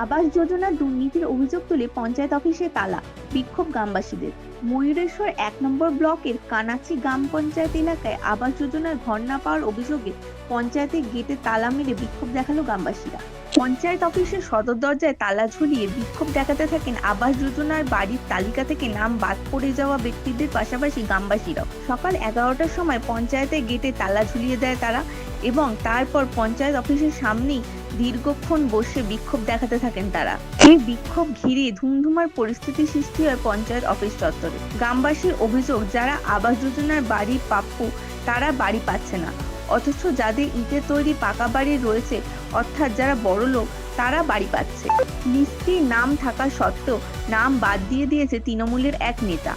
আবাস যোজনার দুর্নীতির অভিযোগ তুলে পঞ্চায়েত অফিসে তালা, বিক্ষোভ গ্রামবাসীদের। ময়ূরেশ্বর এক নম্বর ব্লকের কানাচি গ্রাম পঞ্চায়েত এলাকায় আবাস যোজনার ঘর না পাওয়ার অভিযোগে পঞ্চায়েতের গেটে তালা মেরে বিক্ষোভ দেখাল গ্রামবাসীরা। পঞ্চায়েত অফিসের সদর দরজায় তালা ঝুলিয়ে বিক্ষোভ দেখাতে থাকেন আবাস যোজনার বাড়ির তালিকা থেকে নাম বাদ পড়ে যাওয়া ব্যক্তিদের পাশাপাশি গ্রামবাসীরাও। সকাল এগারোটার সময় পঞ্চায়েতের গেটে তালা ঝুলিয়ে দেয় তারা এবং তারপর পঞ্চায়েত অফিসের সামনেই দীর্ঘক্ষণ বসে বিক্ষোভ দেখাতে থাকেন তারা। এই বিক্ষোভ ঘিরে ধুমধুমার পরিস্থিতি সৃষ্টি হয় পঞ্চায়েত অফিস চত্বরে। গ্রামবাসীর অভিযোগ, যারা আবাস যোজনার বাড়ি প্রাপ্য, তারা বাড়ি পাচ্ছে না। অথচ যাদের ইটের তৈরি পাকা বাড়ি রয়েছে, অর্থাৎ যারা বড় লোক, তারা বাড়ি পাচ্ছে। লিস্টে নাম থাকা সত্ত্বেও নাম বাদ দিয়ে দিয়েছে তৃণমূলের এক নেতা।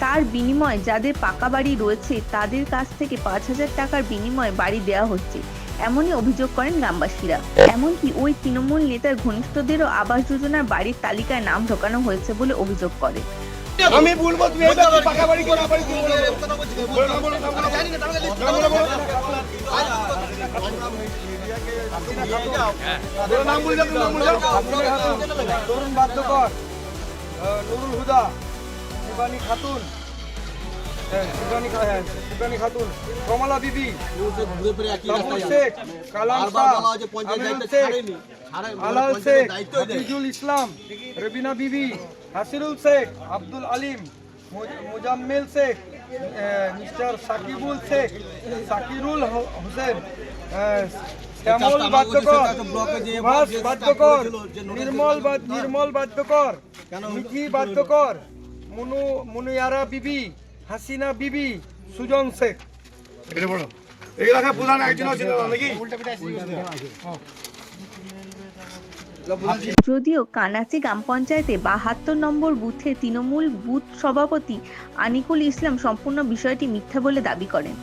তার বিনিময়ে যাদের পাকা বাড়ি রয়েছে, তাদের কাছ থেকে পাঁচ হাজার টাকার বিনিময়ে বাড়ি দেওয়া হচ্ছে। এমনই অভিযোগ করেন গ্রামবাসীরা এমনকি ওই তৃণমূল নেতার ঘনিষ্ঠদেরও আবাস যোজনার বাড়ির তালিকায় নাম ঢোকানো হয়েছে বলে অভিযোগ করে আমি বলব তুমি পাকা বাড়ি করে বাড়ি নাম বলে যাও, নাম বলে যাও। তরুণ বাদ্যকর নুরুল হুদা শিবানী খাতুন হ্যাঁ শিবানী খা- হ্যাঁ শিবানী খাতুন। কমলা বিবি। তবুর শেখ কালাম শাহ আমিরুল শেখ আলাল শেখ হাফিজুল ইসলাম রবিনা বিবি হাসিরুল শেখ আব্দুল আলিম মুজ- মুজাম্মেল শেখ আহ, মিস্টার সাকিবুল শেখ সাকিরুল হো- হোসেন আহ, শ্যামল বাদ্যকর সুভাষ বাদ্যকর নির্মল বাদ- নির্মল বাদ্যকর মিঠি বাদ্যকর মুনু মুনুয়ারা বিবি হাসিনা বিবি সুজন শেখ। এটা বলো এই এলাকার প্রধান একজন ছিল নাকি? যদিও কানাচি গ্রাম পঞ্চায়েতে বাহাত্তর নম্বর বুথে তৃণমূল বুথ সভাপতি আনিকুল ইসলাম সম্পূর্ণ বিষয়টি মিথ্যা বলে দাবি করেন।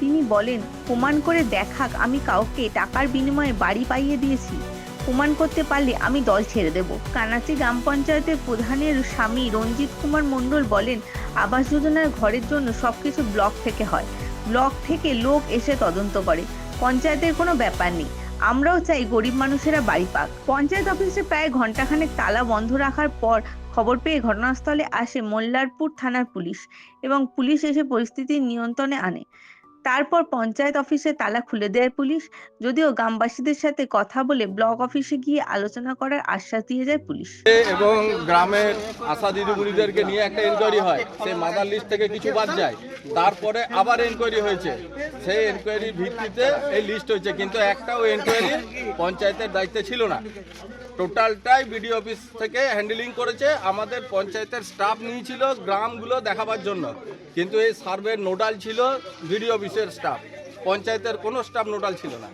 তিনি বলেন প্রমাণ করে দেখাক আমি কাউকে টাকার বিনিময়ে বাড়ি পাইয়ে দিয়েছি। প্রমাণ করতে পারলে আমি দল ছেড়ে দেব। কানাচি গ্রাম পঞ্চায়েতের প্রধানের স্বামী রঞ্জিত কুমার মণ্ডল বলেন আবাস যোজনার ঘরের জন্য সবকিছু ব্লক থেকে হয়। ব্লক থেকে লোক এসে তদন্ত করে। পঞ্চায়েতের কোনো ব্যাপার নেই। আমরাও চাই গরিব মানুষেরা বাড়ি পাক। পঞ্চায়েত অফিসে প্রায় ঘন্টাখানেক তালা বন্ধ রাখার পর খবর পেয়ে ঘটনাস্থলে আসে মোল্লারপুর থানার পুলিশ এবং পুলিশ এসে পরিস্থিতি নিয়ন্ত্রণে আনে। তারপর পঞ্চায়েত অফিসে তালা খুলে দেয় পুলিশ। যদিও গ্রামবাসীদের সাথে কথা বলে ব্লক অফিসে গিয়ে আলোচনা করার আশ্বাস দিয়ে যায় পুলিশ। এবং গ্রামের আশা দিদিমণিদেরকে নিয়ে একটা এনকোয়ারি হয়। সেই মাদার লিস্ট থেকে কিছু বাদ যায়। তারপরে আবার এনকোয়ারি হয়েছে। সেই এনকোয়ারির ভিত্তিতে এই লিস্ট হয়েছে। কিন্তু একটাও এনকোয়ারি পঞ্চায়েতের দায়িত্বে ছিল না। টোটালটাই বিডিও অফিস থেকে হ্যান্ডেলিং করেছে। আমাদের পঞ্চায়েতের স্টাফ নিয়েছিল গ্রামগুলো দেখাবার জন্য। কিন্তু এই সার্ভের নোডাল ছিল বিডিও অফিসের স্টাফ পঞ্চায়েতের কোনো স্টাফ নোডাল ছিল না।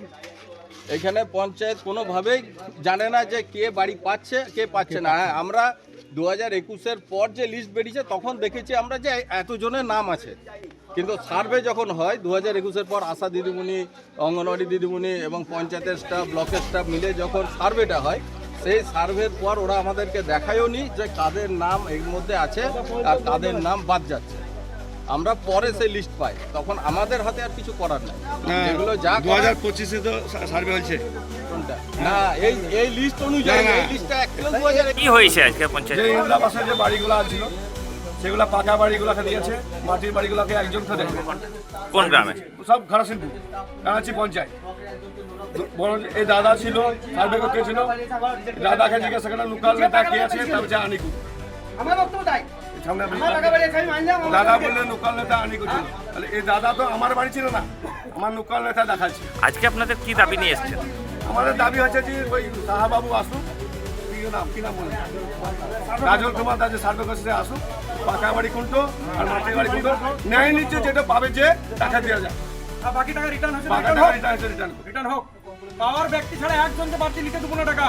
এখানে পঞ্চায়েত কোনোভাবেই জানে না যে কে বাড়ি পাচ্ছে, কে পাচ্ছে না। হ্যাঁ আমরা দু হাজার একুশের পর যে লিস্ট বেরিয়েছে, তখন দেখেছি আমরা যে এতজনের নাম আছে। কিন্তু সার্ভে যখন হয় দু হাজার একুশের পর আশা দিদিমণি, অঙ্গনওয়াড়ি দিদিমণি এবং পঞ্চায়েতের স্টাফ ব্লকের স্টাফ মিলে যখন সার্ভেটা হয়, সেই সার্ভের পর ওরা আমাদেরকে দেখায়ও নি যে কাদের নাম এর মধ্যে আছে আর কাদের নাম বাদ যাচ্ছে। আমরা পরে সেই লিস্ট পাই। তখন আমাদের হাতে আর কিছু করার নেই। এগুলো যা দু হাজার পঁচিশে তো সার্ভে হয়েছে। না এই এই লিস্ট অনুযায়ী। এই লিস্টটা অ্যাকচুয়াল দু হাজার কি হয়েছে আজকে পঞ্চায়েত? যে ইন্দিরা আবাসের যে বাড়িগুলো ছিল সেগুলো পাকা বাড়িগুলোকে দিয়েছে মাটির বাড়িগুলোকে একজনকে দেয় কোন গ্রামে? সব খারাসিনপুর কানাচি পঞ্চায়েত। এই দাদা ছিল সার্ভে করতে ছিল। দাদাকে জিজ্ঞাসা করলাম লোকাল নেতা কে আছে? তারপর তার হচ্ছে আনিকু সামনে দাদা বললেন লোকাল নেতা আনিকু ছিল তাহলে এই দাদা তো আমার বাড়ি ছিল না আমার লোকাল নেতা দেখাচ্ছে। আজকে আপনাদের কি দাবি নিয়ে এসেছেন? আমাদের দাবি হচ্ছে যে ওই সাহাবাবু আসুক কি নাম কি নাম বলে? রাজল কুমার দাস যে সার্ভে করছে আসুক পাকা বাড়ি কোনটো আর মাটির বাড়ি কোনটো ন্যায় নিচ্ছে যেটা পাবে যে টাকা দেওয়া যায় আর বাকি টাকা রিটার্ন হচ্ছে রিটার্ন হোক। রিটার্ন হচ্ছে রিটার্ন রিটার্ন হোক। পাওয়ার ব্যক্তি ছাড়া একজনকে বাড়তি নিতে দেবো না টাকা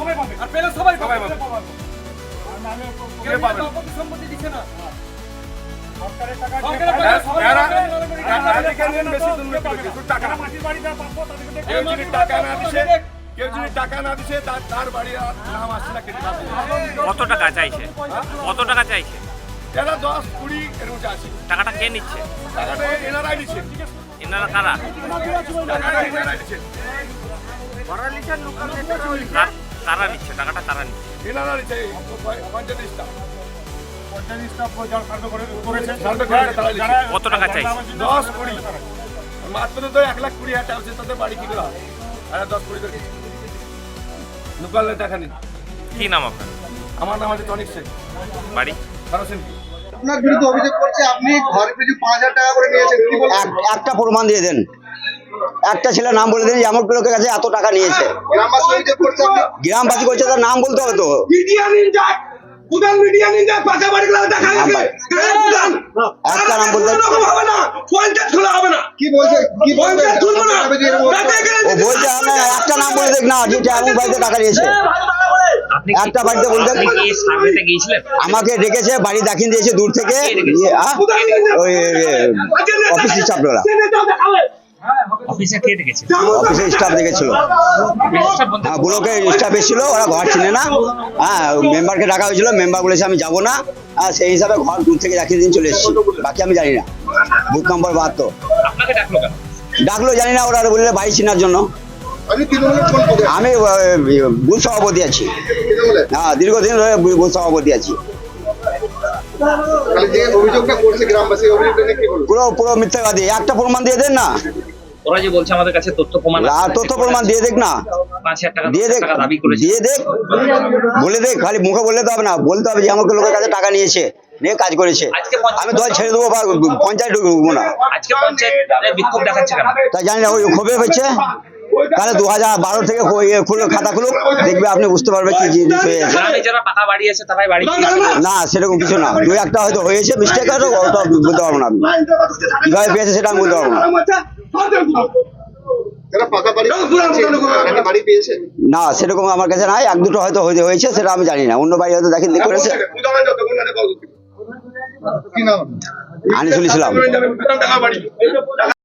সবাই পাবে। আর পেলে সবাই সবাই পাবে। কত টাকা চাইছে? কত টাকা চাইছে? এরা দশ কুড়ি এরকম আছে টাকাটা কে নিচ্ছে? টাকাটা এনারাই দিচ্ছে এনারা কারা? টাকাটা এনারাই কার- কারা নিচ্ছে টাকাটা কারা নিচ্ছে। এনারা নিচ্ছে এই পঞ্চায়েত স্টাফ সার্ভে করে তারা নিচ্ছে। কত টাকা চাইছে? দশ কুড়ি। মাত্র তো এক লাখ কুড়ি হাজার টাকা হচ্ছে তাদের বাড়ি কি করে আর দশ কুড়ি করে। লোকালে টাকা নেই। কি নাম আপনার? আমার নাম আছে টনিক শেখ বাড়ি? আপনার বিরুদ্ধে অভিযোগ করছে আপনি ঘর পিছু পাঁচ হাজার টাকা করে নিয়েছেন একটা প্রমাণ দিয়ে দেন। একটা ছেলের নাম বলে দেন আমার লোকের কাছে এত টাকা নিয়েছে। গ্রামবাসী করছে আপনি গ্রামবাসী করছে তার নাম বলতে হবে তো। একটা নাম বলতে হবে না। পঞ্চায়েত খোলা হবে না। কি বলছে? কি বলছে? তুলবো না। ও বলছে আমি একটা নাম বলে দেখ না এমন বাড়িতে টাকা নিয়েছে। একটা বাড়িতে বলতে আমাকে ডেকেছে বাড়ি দেখিয়ে দিয়েছে দূর থেকে? ওই অফিস স্টাফরা অফিসে কে ডেকেছে অফিসের স্টাফ দেখেছিল হ্যাঁ ব্লকের স্টাফ এসেছিল ওরা ঘর চিনে না। হ্যাঁ মেম্বারকে ডাকা হয়েছিল মেম্বার বলেছে আমি যাব না। আর সেই হিসাবে ঘর দূর থেকে দেখিয়ে দিন চলে এসেছি বাকি আমি জানি না। বুক নম্বর বাহাত্তর। আপনাকে ডাকলো জানি না ওরা বললে বাড়ি চিনার জন্য। আমি বুথ সভাপতি আছি। হ্যাঁ দীর্ঘদিন ধরে বুথ সভাপতি আছি। পুরো পুরো মিথ্যাবাদী। একটা প্রমাণ দিয়ে দেন না? ওরা যে বলছে আমাদের কাছে তথ্য প্রমাণ তথ্য প্রমাণ দিয়ে দেখ না। পাঁচ হাজার টাকা দিয়ে দেখ দাবি করে দিয়ে দেখ বলে দেখ খালি মুখে বললে তো হবে না বলতে হবে যে আমাকে লোকের কাছে টাকা নিয়েছে নিয়ে কাজ করেছে। আমি দল ছেড়ে দেবো বা পঞ্চায়েত ঢুকবো না। আজকে পঞ্চায়েত বিক্ষোভ দেখাচ্ছে তাই জানি না ওই ক্ষোভে হচ্ছে তাহলে দু হাজার বারো থেকে ইয়ে খুলে খাতা খুলুক দেখবে আপনি বুঝতে পারবেন কি জিনিস হয়েছে। না সেরকম কিছু না। দুই একটা হয়তো হয়েছে মিস্টেক হয়তো ওটা বলতে পারব না আমি। কীভাবে পেয়েছে সেটা আমি বলতে পারব না। না সেরকম আমার কাছে নাই। এক দুটো হয়তো হয়ে- হয়েছে সেটা আমি জানি না। অন্য বাড়ি হয়তো দেখেন দেখ করেছে আনিসুল ইসলাম টাকা বাড়ি